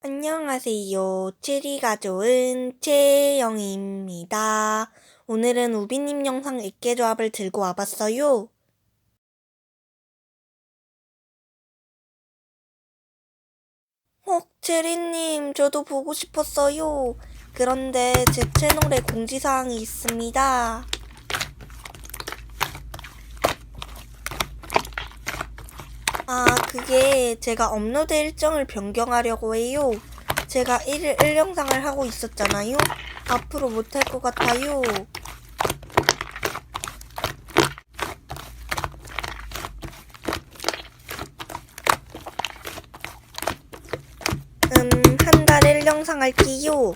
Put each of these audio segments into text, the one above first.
안녕하세요. 체리가 좋은 채영입니다. 오늘은 우비님 영상 액계 조합을 들고 와봤어요. 어, 체리님, 저도 보고 싶었어요. 그런데 제 채널에 공지사항이 있습니다. 아, 그게 제가 업로드 일정을 변경하려고 해요. 제가 1일 1영상을 하고 있었잖아요. 앞으로 못할 것 같아요. 음, 한 달에 1영상 할게요.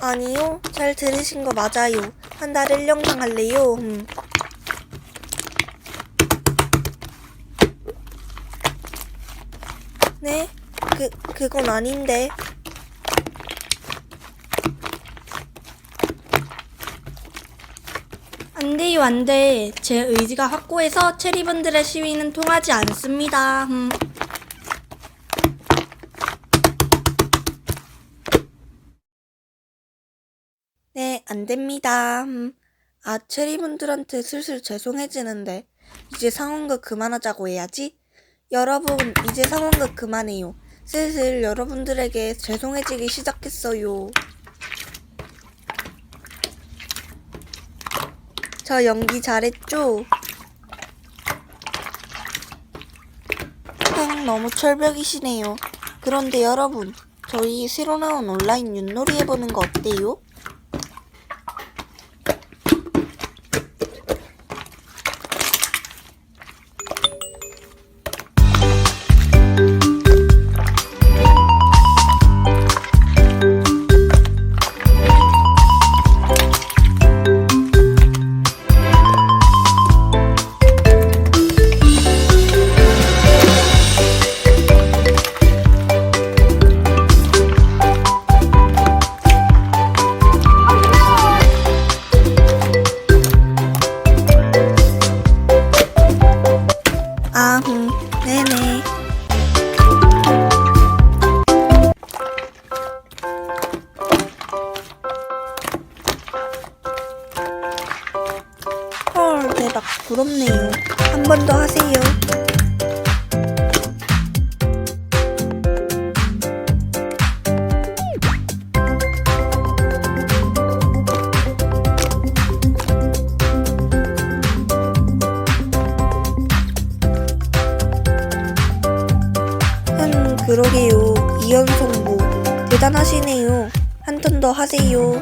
아니요, 잘 들으신 거 맞아요. 한 달에 1영상 할래요. 음. 네? 그, 그건 아닌데. 안 돼요, 안 돼. 제 의지가 확고해서 체리분들의 시위는 통하지 않습니다. 음. 안 됩니다. 음. 아, 체리분들한테 슬슬 죄송해지는데. 이제 상황극 그만하자고 해야지. 여러분, 이제 상황극 그만해요. 슬슬 여러분들에게 죄송해지기 시작했어요. 저 연기 잘했죠? 행 너무 철벽이시네요. 그런데 여러분, 저희 새로 나온 온라인 윷놀이 해보는 거 어때요? 부럽네요. 한 번 더 하세요. 음, 그러게요. 이연성부. 대단하시네요. 한 턴 더 하세요.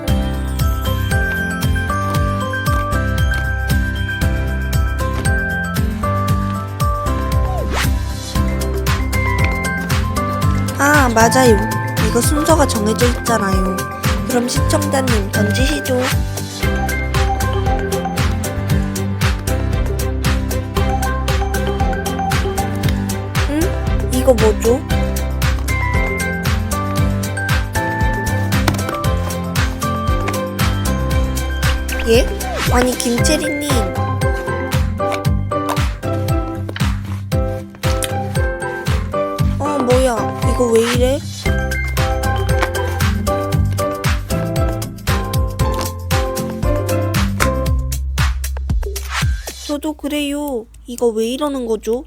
아, 맞아요. 이거 순서가 정해져 있잖아요. 그럼 시청자님 던지시죠. 응? 이거 뭐죠? 예? 아니 김채리님 이거 왜 이래? 저도 그래요 이거 왜 이러는 거죠?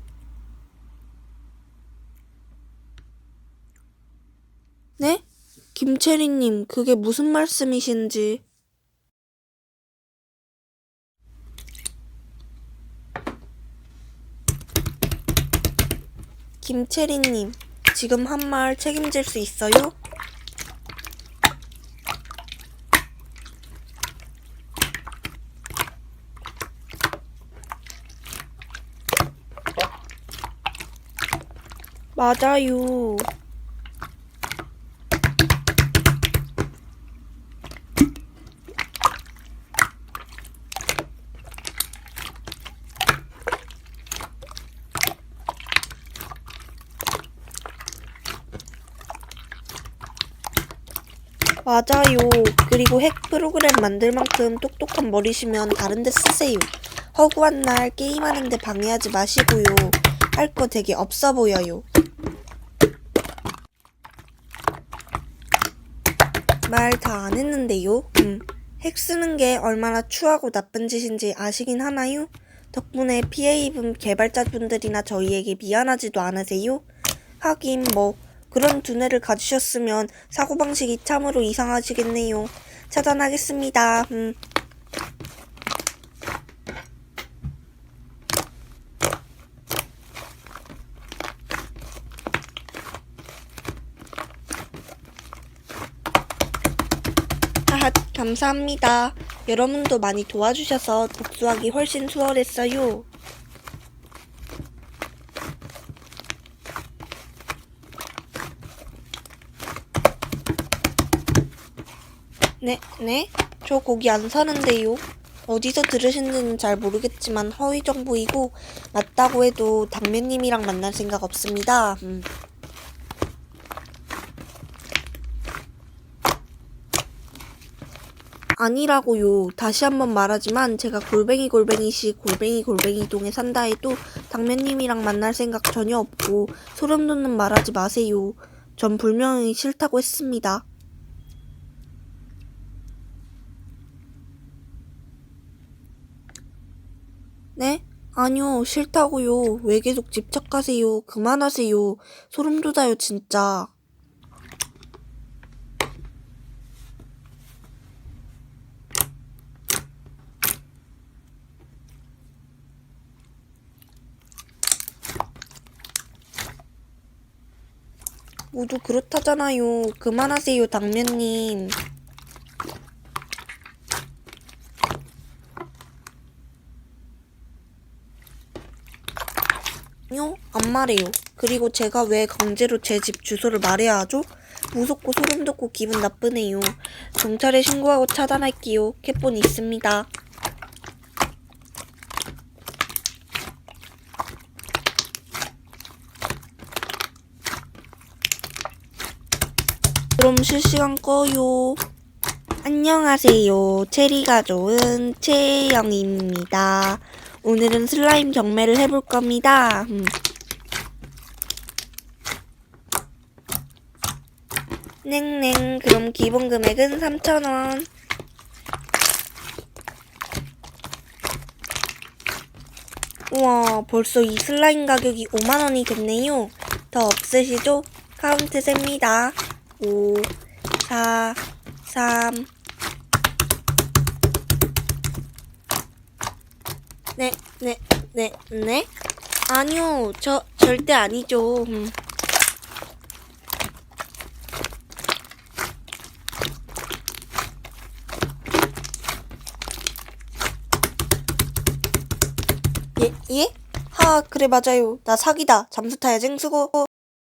네? 김채리님 그게 무슨 말씀이신지 김채리님, 지금 한 말 책임질 수 있어요? 맞아요. 맞아요. 그리고 핵 프로그램 만들 만큼 똑똑한 머리시면 다른 데 쓰세요. 허구한 날 게임하는데 방해하지 마시고요. 할 거 되게 없어 보여요. 말 다 안 했는데요. 음. 핵 쓰는 게 얼마나 추하고 나쁜 짓인지 아시긴 하나요? 덕분에 피해 입은 개발자분들이나 저희에게 미안하지도 않으세요? 하긴 뭐 그런 두뇌를 가지셨으면 사고방식이 참으로 이상하시겠네요. 차단하겠습니다. 음. 하하, 감사합니다. 여러분도 많이 도와주셔서 복수하기 훨씬 수월했어요. 네, 네? 저 거기 안 사는데요. 어디서 들으신지는 잘 모르겠지만 허위 정보이고 맞다고 해도 당면님이랑 만날 생각 없습니다. 음. 아니라고요. 다시 한번 말하지만 제가 골뱅이 골뱅이시 골뱅이 골뱅이 동에 산다 해도 당면님이랑 만날 생각 전혀 없고 소름 돋는 말하지 마세요. 전 불명이 싫다고 했습니다. 네? 아니요, 싫다고요. 왜 계속 집착하세요? 그만하세요. 소름 돋아요, 진짜. 모두 그렇다잖아요. 그만하세요, 당면님. 아니요, 안 말해요. 그리고 제가 왜 강제로 제 집 주소를 말해야 하죠? 무섭고 소름 돋고 기분 나쁘네요. 경찰에 신고하고 차단할게요. 캐폰 있습니다. 그럼 실시간 꺼요. 안녕하세요. 체리가 좋은 채영입니다. 오늘은 슬라임 경매를 해볼 겁니다. 음. 냉냉 그럼 기본 금액은 3,000원. 우와 벌써 이 슬라임 가격이 5만원이 됐네요. 더 없으시죠? 카운트 셉니다. 5, 4, 3. 네, 네, 네, 네? 아니요, 저 절대 아니죠. 음. 예, 예? 하, 그래, 맞아요. 나 사기다. 잠수 타야 쟁수고.